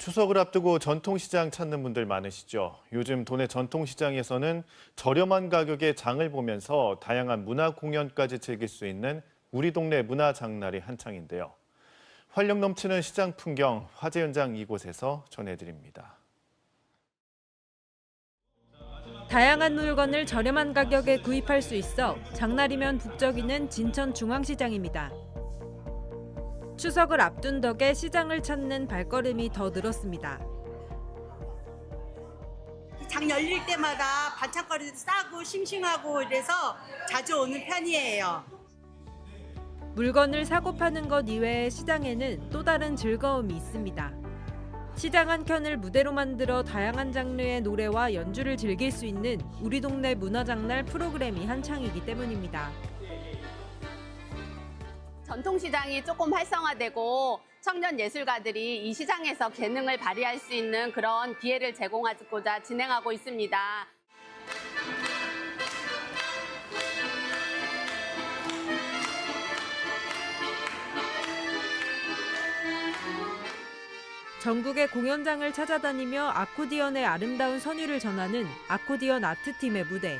추석을 앞두고 전통시장 찾는 분들 많으시죠. 요즘 도내 전통시장에서는 저렴한 가격에 장을 보면서 다양한 문화 공연까지 즐길 수 있는 우리 동네 문화 장날이 한창인데요. 활력 넘치는 시장 풍경, 화제 현장 이곳에서 전해드립니다. 다양한 물건을 저렴한 가격에 구입할 수 있어 장날이면 북적이는 진천 중앙시장입니다. 추석을 앞둔 덕에 시장을 찾는 발걸음이 더 늘었습니다. 장 열릴 때마다 반찬거리도 싸고 싱싱하고 이래서 자주 오는 편이에요. 물건을 사고 파는 것 이외에 시장에는 또 다른 즐거움이 있습니다. 시장 한 켠을 무대로 만들어 다양한 장르의 노래와 연주를 즐길 수 있는 우리 동네 문화장날 프로그램이 한창이기 때문입니다. 전통시장이 조금 활성화되고 청년 예술가들이 이 시장에서 재능을 발휘할 수 있는 그런 기회를 제공하고자 진행하고 있습니다. 전국의 공연장을 찾아다니며 아코디언의 아름다운 선율을 전하는 아코디언 아트팀의 무대.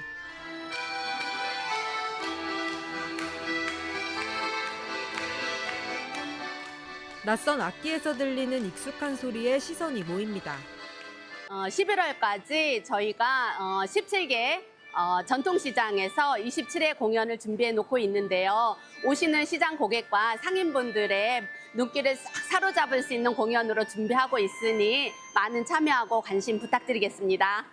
낯선 악기에서 들리는 익숙한 소리에 시선이 모입니다. 어, 11월까지 저희가 어, 17개 어, 전통시장에서 27회 공연을 준비해 놓고 있는데요. 오시는 시장 고객과 상인분들의 눈길을 싹 사로잡을 수 있는 공연으로 준비하고 있으니 많은 참여하고 관심 부탁드리겠습니다.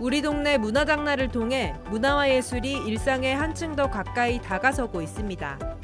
우리 동네 문화장날을 통해 문화와 예술이 일상에 한층 더 가까이 다가서고 있습니다.